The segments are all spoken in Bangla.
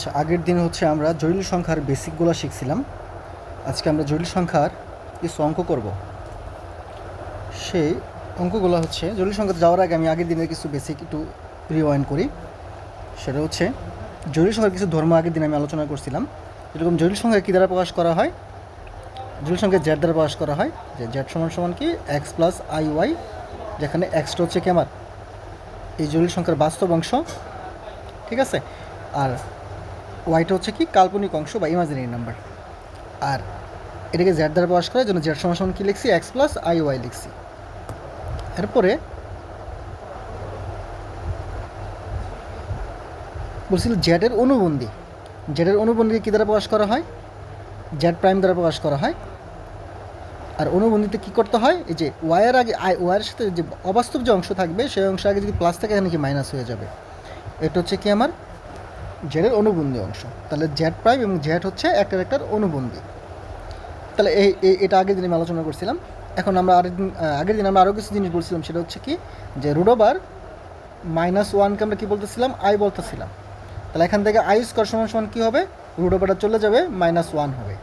আচ্ছা আগের দিন হচ্ছে আমরা জটিল সংখ্যার বেসিকগুলো শিখছিলাম। আজকে আমরা জটিল সংখ্যার কিছু অঙ্ক করব। সেই অঙ্কগুলো হচ্ছে জটিল সংখ্যাতে যাওয়ার আগে আমি আগের দিনের কিছু বেসিক একটু রিওয়াইন করি। সেটা হচ্ছে জটিল সংখ্যার কিছু ধর্ম আগের দিন আমি আলোচনা করছিলাম। যেরকম জটিল সংখ্যা কী দ্বারা প্রকাশ করা হয়? জটিল সংখ্যা জেড দ্বারা প্রকাশ করা হয়, যে জেড সমান সমান কি? এক্স প্লাস আই ওয়াই যেখানে এক্সটা হচ্ছে কি আমার? এই জটিল সংখ্যার বাস্তব অংশ। ঠিক আছে? আর ওয়াইটা হচ্ছে কি? কাল্পনিক অংশ বা ইমাজিনারি নাম্বার আর এটাকে জেড দ্বারা প্রকাশ করার জন্য জেড সমান কি লিখছি? এক্স প্লাস আই ওয়াই লিখছি। এরপরে বলছিল জেডের অনুবন্ধী। জেডের অনুবন্ধীকে কী দ্বারা প্রকাশ করা হয়? জেড প্রাইম দ্বারা প্রকাশ করা হয়। আর অনুবন্ধীতে কী করতে হয়? এই যে ওয়াইয়ের আগে আই ওয়াইয়ের সাথে যে অবাস্তব যে অংশ থাকবে, সেই অংশ আগে যদি প্লাস থাকে, এখানে কি মাইনাস হয়ে যাবে? এটা হচ্ছে কি আমার? জেডের অনুবন্ধী অংশ। তাহলে জেড প্রাইম এবং জেড হচ্ছে একটার একটার অনুবন্ধী। তাহলে এই এটা আগের দিন আমি আলোচনা করছিলাম। এখন আমরা আরেক দিন আগের দিন আমরা আরও কিছু জিনিস বলছিলাম, সেটা হচ্ছে কি, যে রুডোবার মাইনাস ওয়ানকে আমরা কী বলতেছিলাম? আই বলতেছিলাম। তাহলে এখান থেকে আই স্কোয়ার সমান সমান কী হবে? রুডোবারটা চলে যাবে, মাইনাস ওয়ান হবে।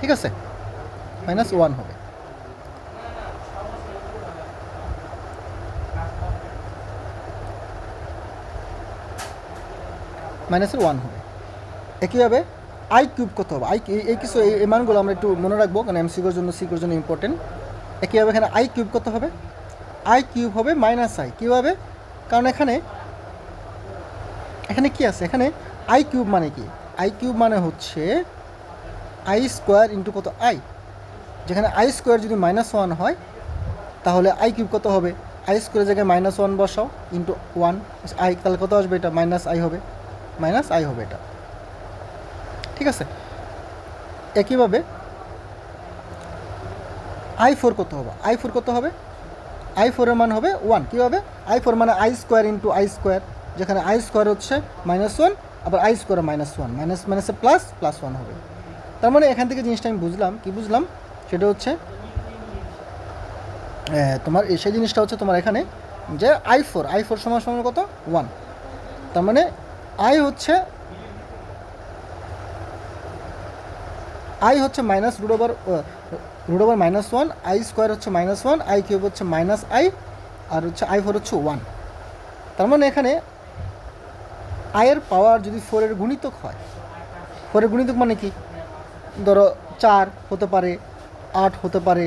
ঠিক আছে? মাইনাস ওয়ান হবে। মাইনাসের ওয়ান হবে। একইভাবে আই কিউব কত হবে? আই এই কিছু এই মানগুলো আমরা একটু মনে রাখব, কারণ এম এমসিকোর জন্য সিকোর জন্য ইম্পর্টেন্ট একইভাবে এখানে আই কিউব কত হবে? আই কিউব হবে মাইনাস আই কীভাবে? কারণ এখানে এখানে কি আছে? এখানে আই কিউব মানে কি? আই কিউব মানে হচ্ছে আই স্কোয়ার ইন্টু কত? আই যেখানে আই স্কোয়ার যদি মাইনাস ওয়ান হয়, তাহলে আই কিউব কত হবে? আই স্কোয়ারের জায়গায় মাইনাস ওয়ান বসাও ইন্টু ওয়ান আই তাহলে কত আসবে? এটা মাইনাস আই হবে। মাইনাস আই হবে এটা। ঠিক আছে? একইভাবে আই ফোর কত হবে? আই ফোর কত হবে? আই ফোরের মান হবে ওয়ান। কীভাবে? আই ফোর মানে i square into i square, যেখানে আই স্কোয়ার হচ্ছে মাইনাস ওয়ান, আবার i square minus one. Minus, মাইনাসে প্লাস প্লাস ওয়ান হবে। তার মানে এখান থেকে জিনিসটা আমি বুঝলাম। কি বুঝলাম? সেটা হচ্ছে তোমার সেই জিনিসটা হচ্ছে তোমার এখানে যে আই ফোর আই ফোর সমান সমান কত? ওয়ান। তার মানে আই হচ্ছে আই হচ্ছে minus root over root over minus one i square হচ্ছে মাইনাস ওয়ান আই কিউব হচ্ছে মাইনাস আই আর হচ্ছে আই ফোর হচ্ছে ওয়ান তার মানে এখানে আয়ের পাওয়ার যদি ফোরের গুণিতক হয় ফোরের গুণিতক মানে কি? ধরো চার হতে পারে, আট হতে পারে,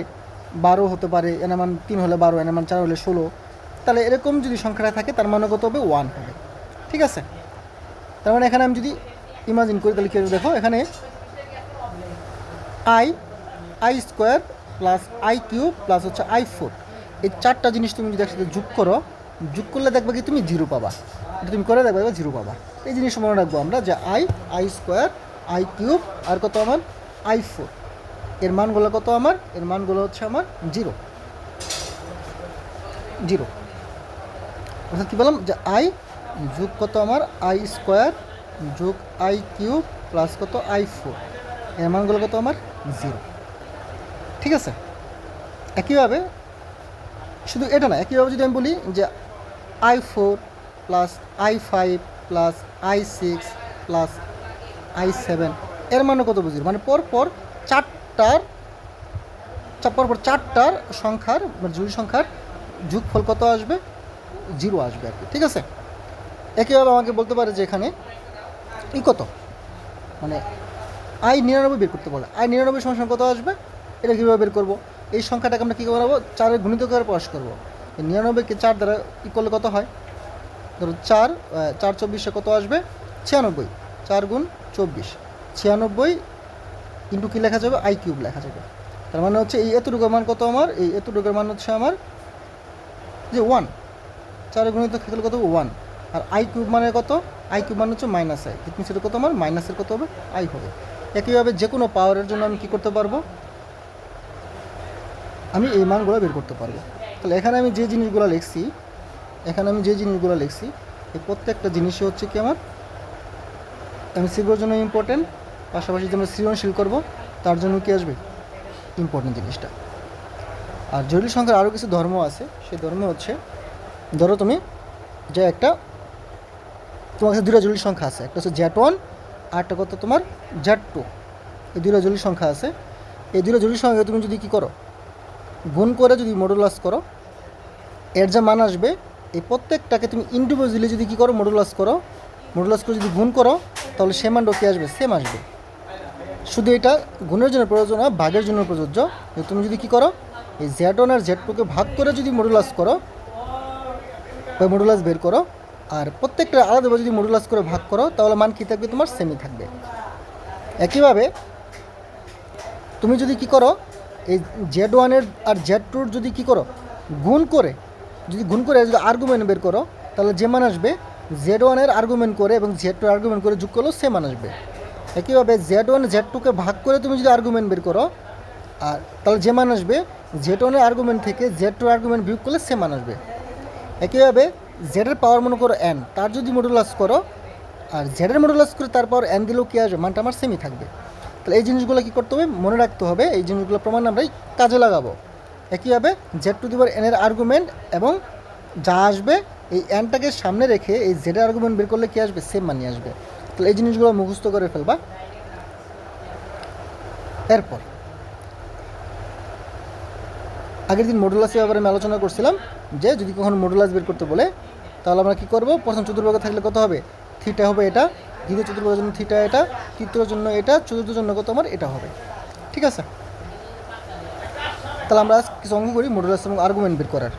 বারো হতে পারে এনামান তিন হলে বারো এনামান চার হলে ষোলো। তাহলে এরকম যদি সংখ্যাটা থাকে, তার মানে কত হবে? ওয়ান হবে। ঠিক আছে? তার মানে এখানে আমি যদি ইমাজিন করি, তাহলে কী হবে দেখো, এখানে i i square plus i cube plus হচ্ছে আই ফোর এই চারটা জিনিস তুমি যদি একসাথে যোগ করো, যোগ করলে দেখবে কি তুমি জিরো পাবা। এটা তুমি করে দেখবে জিরো পাবা। এই জিনিস মনে রাখব আমরা যে i i square i cube আর কত আমার? আই ফোর এর মানগুলো কত আমার? এর মানগুলো হচ্ছে আমার জিরো জিরো অর্থাৎ কী বললাম? যে আই যোগ কত আমার? আই স্কোয়ার যোগ আই কিউব প্লাস কত? আই ফোর এর মানগুলো কত আমার? জিরো ঠিক আছে? একইভাবে, শুধু এটা না, একইভাবে যদি আমি বলি যে i four plus i five plus i six plus i seven এর মানে কত বুঝি? মানে পরপর চারটার, চা- পরপর চারটার সংখ্যার মানে জুড়ি সংখ্যার যোগফল কত আসবে? জিরো আসবে আর কি। ঠিক আছে? একইভাবে আমাকে বলতে পারে যে এখানে ই কত? মানে আই নিরানব্বই বের করতে বলে আই নিরানব্বই সমান কত আসবে? এটা কীভাবে বের করব? এই সংখ্যাটাকে আমরা কী করব চারের গুণিত করে প্রকাশ করব। নিরানব্বইকে চার দ্বারা ই করলে কত হয়? ধরো চার চার চব্বিশে কত আসবে? ছিয়ানব্বই। চার গুণ চব্বিশ। ছিয়ানব্বই ইন্টু কী লেখা যাবে? আই কিউব লেখা যাবে। তার মানে হচ্ছে এই এতটুকুর মান কত আমার? এই এতটুকুর মান হচ্ছে আমার যে ওয়ান। চারের গুণিত খেলে কত? ওয়ান। আর আই কিউব মানে কত? আই কিউব মানে হচ্ছে মাইনাস আই কিন্তু সেটা কত আমার? মাইনাসের কত হবে? আই হবে। একইভাবে যে কোনো পাওয়ারের জন্য আমি কী করতে পারব? আমি এই মানগুলো বের করতে পারব। তাহলে এখানে আমি যে জিনিসগুলো লিখছি, এখানে আমি যে জিনিসগুলো লিখছি, এই প্রত্যেকটা জিনিসই হচ্ছে কি আমার? আমি সিগুলোর জন্য ইম্পর্টেন্ট পাশাপাশি যে আমরা সৃজনশীল করব, তার জন্য কি আসবে? ইম্পর্টেন্ট জিনিসটা। আর জটিল সংখ্যার আরও কিছু ধর্ম আছে। সেই ধর্ম হচ্ছে, ধরো তুমি যে একটা তোমার কাছে দুটো জটিল সংখ্যা আছে। একটা হচ্ছে জ্যাট ওয়ান আর একটা কত তোমার জ্যাট টু এই দুটো জটিল সংখ্যা আছে। এই দুটো জটিল সংখ্যা তুমি যদি কী করো? গুণ করে যদি মডুলাস করো, এর যা মান আসবে, এই প্রত্যেকটাকে তুমি ইন্ডিভিজুয়ালি যদি কী করো মডুলাস করো মডুলাস করে যদি গুণ করো, তাহলে সে মানটাও কী আসবে? সেম আসবে। শুধু এটা গুণের জন্য প্রয়োজন না, ভাগের জন্য প্রযোজ্য। তুমি যদি কী করো, এই জেড ওয়ান আর জেড টুকে ভাগ করে যদি মডুলাস করো, বা মডুলাস বের করো আর প্রত্যেকটা আলাদাভাবে যদি মডুলাস করে ভাগ করো, তাহলে মান কী থাকবে? তোমার সেমি থাকবে। একইভাবে তুমি যদি কি করো, এই জেড ওয়ানের আর জেড টুর যদি কি করো, গুণ করে, যদি গুণ করে যদি আর্গুমেন্ট বের করো, তাহলে যে মান আসবে? জেড ওয়ানের আর্গুমেন্ট করে এবং জেড টু আর্গুমেন্ট করে যোগ করলেও সে মান আসবে। একইভাবে জেড ওয়ান জেড টুকে ভাগ করে তুমি যদি আর্গুমেন্ট বের করো, আর তাহলে যে মান আসবে? জেড ওয়ানের আর্গুমেন্ট থেকে জেড টু আর্গুমেন্ট বিয়োগ করলে সে মান আসবে। একইভাবে জেডের পাওয়ার মনে করো এন তার যদি মডুলাস করো, আর জেডের মডুলাস করে তারপর এন দিলেও কী আসবে? মানটা আমার সেমই থাকবে। তাহলে এই জিনিসগুলো কী করতে হবে? মনে রাখতে হবে, এই জিনিসগুলো প্রমাণ আমরা কাজে লাগাবো। একইভাবে জেড টু দিবার এনের আর্গুমেন্ট এবং যা আসবে, এই এনটাকে সামনে রেখে এই জেডের আর্গুমেন্ট বের করলে কী আসবে? সেম মানি আসবে। তাহলে এই জিনিসগুলো মুখস্থ করে ফেলবা। এরপর, আগের দিন মডুলাসের ব্যাপারে আমি আলোচনা করছিলাম যে, যদি কখনো মডুলাস বের করতে বলে তাহলে আমরা কী করব? প্রথম চতুর্ভাগে থাকলে কত হবে? থিটা হবে এটা, দ্বিতীয় চতুর্ভাগের জন্য থিটা এটা তৃতীয় জন্য এটা চতুর্থ জন্য কত আমার? এটা হবে। ঠিক আছে? তাহলে আমরা কিছু অঙ্ক করি মডুলাস এবং আর্গুমেন্ট বের করার।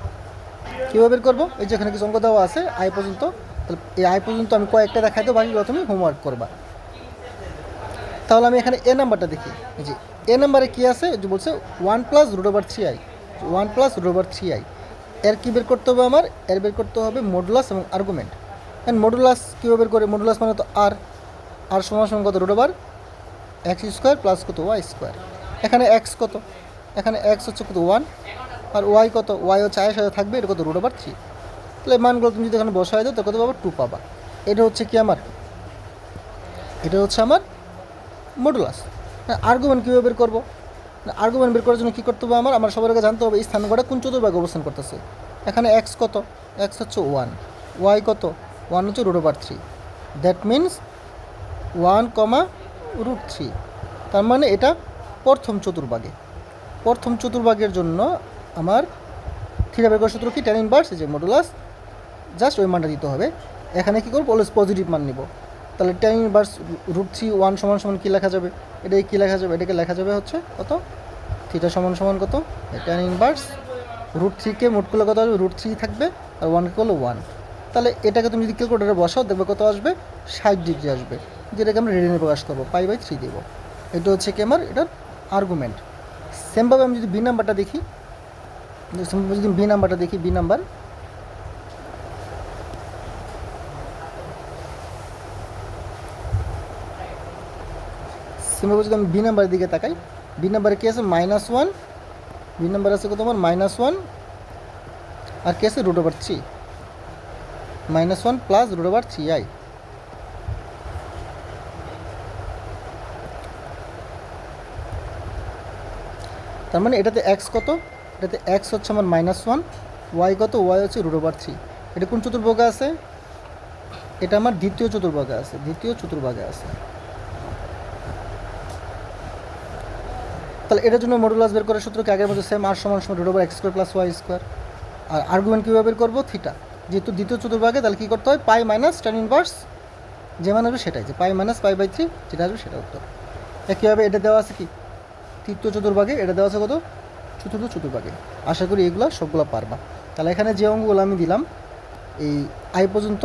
কীভাবে বের করব? এই যে এখানে কিছু অঙ্ক দেওয়া আছে আই পর্যন্ত। তাহলে এই আই পর্যন্ত আমি কয়েকটা দেখাই দেবো, বাকিগুলো তুমি হোমওয়ার্ক করবা। তাহলে আমি এখানে এ নাম্বারটা দেখি। যে এ নাম্বারে কী আছে? যে বলছে one plus root over three i one plus root over three i এর কী বের করতে হবে আমার? এর বের করতে হবে মডুলাস এবং আর্গুমেন্ট অ্যান্ড মডুলাস কীভাবে বের করে? মডুলাস মানে তো আর আর সমান সমান কত? Root over x square plus কত? ওয়াই স্কোয়ার এখানে এক্স কত? এখানে এক্স হচ্ছে কত? ওয়ান আর ওয়াই কত? ওয়াই হচ্ছে আয়ের সাথে থাকবে, এটা কত? রুট ওভার থ্রি তাহলে মানগুলো তুমি যদি এখানে বসায় দাও তো কত পাবা? টু পাবা। এটা হচ্ছে কি আমার? এটা হচ্ছে আমার মডুলাস হ্যাঁ আর্গুমেন্ট কীভাবে বের করব? আর্গুমেন্ট বের করার জন্য কী করতে হবে আমার? আমার সবার আগে জানতে হবে এই স্থানগুলো কোন চতুর্ভাগে অবস্থান করতেছে। এখানে এক্স কত? এক্স হচ্ছে ওয়ান ওয়াই কত? ওয়ান হচ্ছে root over three that means one comma root three তার মানে এটা প্রথম চতুর্ভাগে। প্রথম চতুর্ভাগের জন্য আমার থ্রি বের করার সূত্র কি? টেন ইনভার্স যে মডুলাস জাস্ট ওই মানটা দিতে হবে। এখানে কী করব? অলওয়েজ পজিটিভ মান নিব। তাহলে tan inverse root three one সমান সমান কী লেখা যাবে? এটাকে কী লেখা যাবে? এটাকে লেখা যাবে হচ্ছে কত? থ্রিটা সমান সমান কত? টেন ইনভার্স রুট থ্রিকে মোট করলে কত আসবে? রুট থ্রি থাকবে আর ওয়ানকে করলে ওয়ান তাহলে এটাকে তুমি যদি ক্যালকুলেটারে বসাও, দেখবে কত আসবে? ষাট ডিগ্রি আসবে। যেটাকে আমরা রেডিনে প্রকাশ করব পাই বাই থ্রি দেবো। এটা হচ্ছে কি আমার? এটার আর্গুমেন্ট সেমভাবে আমি যদি বি নাম্বারটা দেখি, যদি বি নাম্বারটা দেখি বি নাম্বার সেমভাবে যদি আমি বি নাম্বারের দিকে তাকাই, বি নাম্বারে কী আছে? মাইনাস ওয়ান বি নাম্বার আছে কত আমার? মাইনাস ওয়ান আর কী আছে? Root over three minus one plus root over three i তার মানে এটাতে এক্স কত? এটাতে এক্স হচ্ছে আমার মাইনাস ওয়ান ওয়াই কত? ওয়াই হচ্ছে রুট ওভার থ্রি এটা কোন চতুর্ভাগে আছে? এটা আমার দ্বিতীয় চতুর্ভাগে আছে, দ্বিতীয় চতুর্ভাগে আছে। তাহলে এটার জন্য মডুলাস বের করার সূত্র কি আগের মধ্যে সেম আর সমান সমান root over x square plus y square আর আর্গুমেন্ট কীভাবে বের করব? থিটা যেহেতু দ্বিতীয় চতুর্ভাগে, তাহলে কী করতে হয়? পাই মাইনাস টেন ইনভার্স যে মান আসবে সেটাই। যে pi minus pi by three যেটা আসবে সেটা উত্তর। একইভাবে এটা দেওয়া আছে কি? তৃতীয় চতুর্ভাগে, এটা দেওয়া আছে কত? চতুর্থ চতুর্ভাগে। আশা করি এগুলো সবগুলো পারবা। তাহলে এখানে যে অঙ্কগুলো আমি দিলাম, এই আই পর্যন্ত,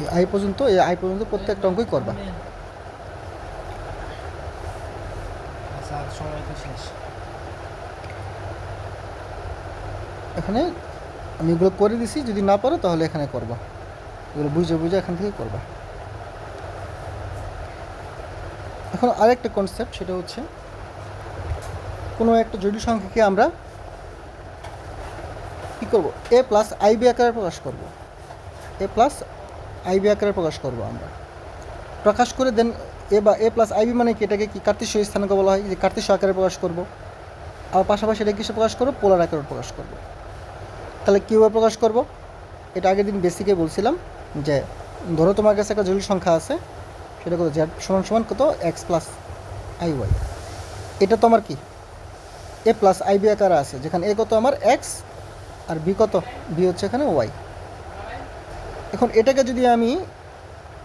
এই আই পর্যন্ত, এই আই পর্যন্ত প্রত্যেকটা অঙ্কই করবা। এখানে আমি এগুলো করে দিছি, যদি না পারো তাহলে এখানে করবা। এগুলো বুঝে বুঝে এখান থেকে করবা। এখন আরেকটা কনসেপ্ট সেটা হচ্ছে কোনো একটা জটিল সংখ্যাকে আমরা কী করব? এ প্লাস আইবি আকারে প্রকাশ করব। এ প্লাস আইবি আকারে প্রকাশ করব আমরা। প্রকাশ করে দেন এ বা এ প্লাস আইবি মানে কি? এটাকে কি কার্তিস্য স্থানাঙ্ক বলা হয়? যে কার্তিস্য আকারে প্রকাশ করব। আর পাশাপাশি এটা কিসে প্রকাশ করব? পোলার আকারে প্রকাশ করব। তাহলে কীভাবে প্রকাশ করব? এটা আগের দিন বেসিকে বলছিলাম যে, ধরো তোমার কাছে একটা জটিল সংখ্যা আছে, সেটা কত? জেড সমান সমান কত? এক্স প্লাস আই ওয়াই এটা তো আমার কি? এ প্লাস আই বি আকারে আছে, যেখানে এ কত আমার? এক্স আর বি কত? বি হচ্ছে এখানে ওয়াই এখন এটাকে যদি আমি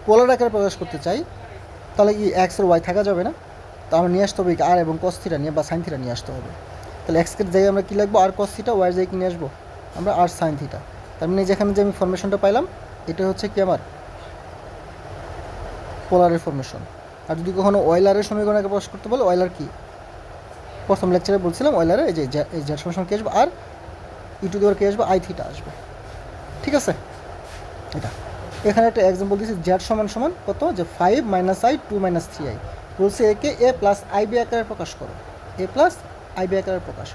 পোলার আকারে প্রকাশ করতে চাই তাহলে কি এক্স আর ওয়াই থাকা যাবে না? তো আমরা নিয়ে আসতে হবে আর এবং কস থিটা নিয়ে বা সাইন থিটা নিয়ে আসতে হবে। তাহলে এক্সকে জায়গায় আমরা কী লাগবো আর কস থিটা ওয়াই জায়গায় নিয়ে আসব? আমরা আর সাইন থিটা তার মানে যেখানে যে আমি ফরমেশনটা পাইলাম, এটা হচ্ছে কি আমার? পোলারের ফরমেশন আর যদি কখনো অয়েলারের সমীকরণকে প্রকাশ করতে বলে অয়েলার কি? প্রথম লেকচারে বলছিলাম অয়েলারে এই যে এই জেড সমীকরণ কি আসবে? আর ই টু দেওয়ার কি আসবে? আই থিটা আসবে। ঠিক আছে? এটা। এখানে একটা এক্সাম্পল দিয়েছি জেড সমান সমান কত? যে five minus i two minus three i বলছে একে এ প্লাস আই বি আকারে প্রকাশ করো। এ প্লাস আই বি আকারে প্রকাশ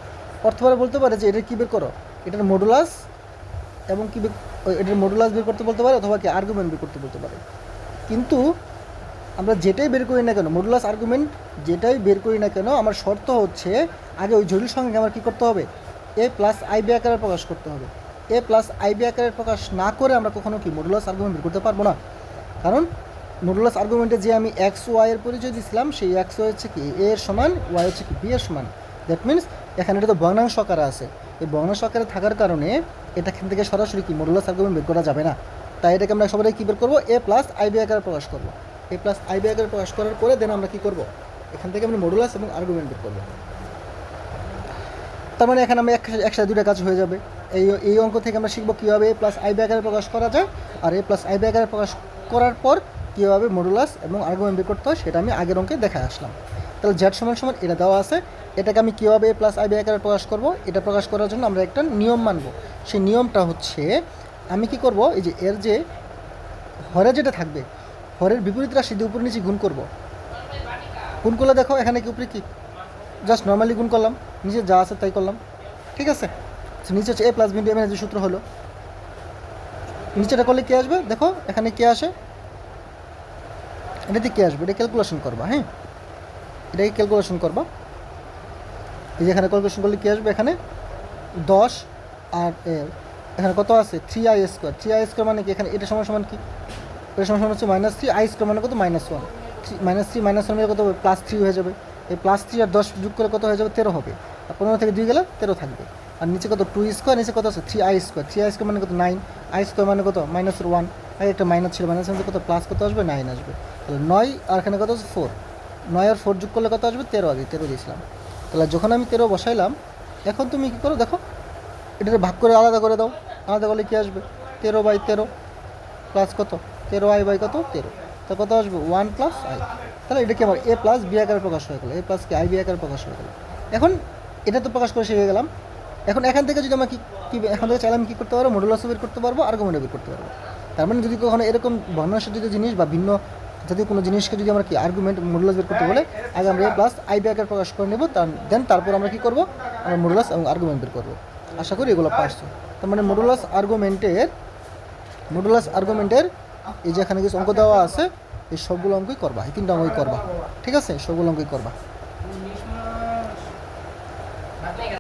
অর্থভাবে বলতে পারে যে এটা কী বের করো? এটার মডুলাস এবং কী বের- এটার মডুলাস বের করতে বলতে পারে অথবা কি আর্গুমেন্ট বের করতে বলতে পারে। কিন্তু আমরা যেটাই বের করি না কেন মডুলাস আর্গুমেন্ট যেটাই বের করি না কেন, আমার শর্ত হচ্ছে আগে ওই জটিল সংখ্যাকে আমার কী করতে হবে? এ প্লাস আইবি আকারে প্রকাশ করতে হবে। এ প্লাস আইবি আকারে প্রকাশ না করে আমরা কখনো কি মডুলাস আর্গুমেন্ট বের করতে পারব না? কারণ মডুলাস আর্গুমেন্টে যে আমি এক্স ওয়াই এর পরিচয় দিয়েছিলাম, সেই এক্স ওয়াই হচ্ছে কি এ এর সমান ওয়াই হচ্ছে কি বি এর সমান। দ্যাট মিনস এখানে এটা তো ভগ্নাংশ আকারে আছে। এই ভগ্নাংশ আকারে থাকার কারণে এটা এখান থেকে সরাসরি কি মডুলাস আর্গুমেন্ট বের করা যাবে না। তাই এটাকে আমরা সবাই কী বের করব? এ প্লাস আইবি আকারে প্রকাশ করব। এ প্লাস আইবি আকারে প্রকাশ করার পরে দেন আমরা কী করব? এখান থেকে আমরা মডুলাস এবং আর্গুমেন্ট বের করব। তার মানে এখানে এক- একসাথে দুটা কাজ হয়ে যাবে। এই এই অঙ্ক থেকে আমরা শিখব কীভাবে এ প্লাস আইবি আকারে প্রকাশ করা যায়। আর এ প্লাস আইবি আকারে প্রকাশ করার পর কীভাবে মডুলাস এবং আর্গুমেন্ট বের করতে হয় সেটা আমি আগের অঙ্কে দেখে আসলাম। তাহলে জেড সমান সমান এটা দেওয়া আছে। এটাকে আমি কীভাবে এ প্লাস আইবি আকারে প্রকাশ করব? এটা প্রকাশ করার জন্য আমরা একটা নিয়ম মানব। সেই নিয়মটা হচ্ছে, আমি কি করব? এই যে এর যে হরে যেটা থাকবে, হরের বিপরীত রাশি দিয়ে উপর নিচে গুণ করব। গুণ করলে দেখো এখানে কি উপরে কি? জাস্ট নর্মালি গুণ করলাম। নিজে যা আছে তাই করলাম। ঠিক আছে? নিচে হচ্ছে এ প্লাস এম যে সূত্র হলো। নিচেটা করলে কে আসবে? দেখো, এখানে কে আসে? এটাতে কে আসবে? এটা ক্যালকুলেশন করবা হ্যাঁ? এটাকে ক্যালকুলেশন করবা। এই যে এখানে ক্যালকুলেশন করলে কী আসবে? এখানে দশ আর এখানে কত আছে? Three i square three i square মানে কি? এখানে এটা সমান সমান কি? এটা সমান সমান হচ্ছে মাইনাস থ্রি আই স্কোয়ার মানে কত? Minus one minus three minus one কত হবে? প্লাস থ্রি হয়ে যাবে। এই প্লাস থ্রি আর দশ যোগ করে কত হয়ে যাবে? তেরো হবে। আর পনেরো থেকে দুই গেলে তেরো থাকবে। আর নিচে কত টু স্কোয়ার নিচে কত আছে? Three i square three i square মানে কত? নাইন আই স্কোয়ার মানে কত? মাইনাস ওয়ান আর একটা মাইনাস ছিল। মাইনাস কত? প্লাস কত আসবে? নাইন আসবে। তাহলে নয় আর এখানে কত আছে? ফোর নয় আর ফোর যোগ করলে কত আসবে? তেরো আগে, তেরো দিয়েছিলাম। তাহলে যখন আমি তেরো বসাইলাম, এখন তুমি কী করো? দেখো, এটাকে ভাগ করে আলাদা করে দাও। আলাদা করলে কী আসবে? তেরো বাই তেরো প্লাস কত? তেরো আই বাই কত? তেরো। তা কত আসবে? ওয়ান প্লাস আই তাহলে এটা কি আমার এ প্লাস বি আকারে প্রকাশ হয়ে গেলো? এ প্লাস কি আই বি আকারে প্রকাশ হয়ে গেলো। এখন এটা তো প্রকাশ করে শিখে গেলাম। এখন এখান থেকে যদি আমরা কি এখান থেকে চাইলে আমি কী করতে পারব? মডুলাসও বের করতে পারব আর্গুমেন্টও বের করতে পারব। তার মানে যদি কখনো এরকম বর্ণাশ্রিত জিনিস বা ভিন্ন জাতীয় কোনো জিনিসকে যদি আমরা কি আর্গুমেন্ট মডুলাস বের করতে বলে, আগে আমরা প্লাস আই বি আকারে প্রকাশ করে নেব, তার দেন তারপর আমরা কী করব? আমরা মডুলাস এবং আর্গুমেন্ট বের করব। আশা করি এগুলো পারছ। তার মানে মডুলাস আর্গুমেন্টের মডুলাস আর্গুমেন্টের এই যে এখানে কিছু অঙ্ক দেওয়া আছে, এই সবগুলো অঙ্কই করবা, এই তিনটা অঙ্কই করবা। ঠিক আছে? সবগুলো অঙ্কই করবা।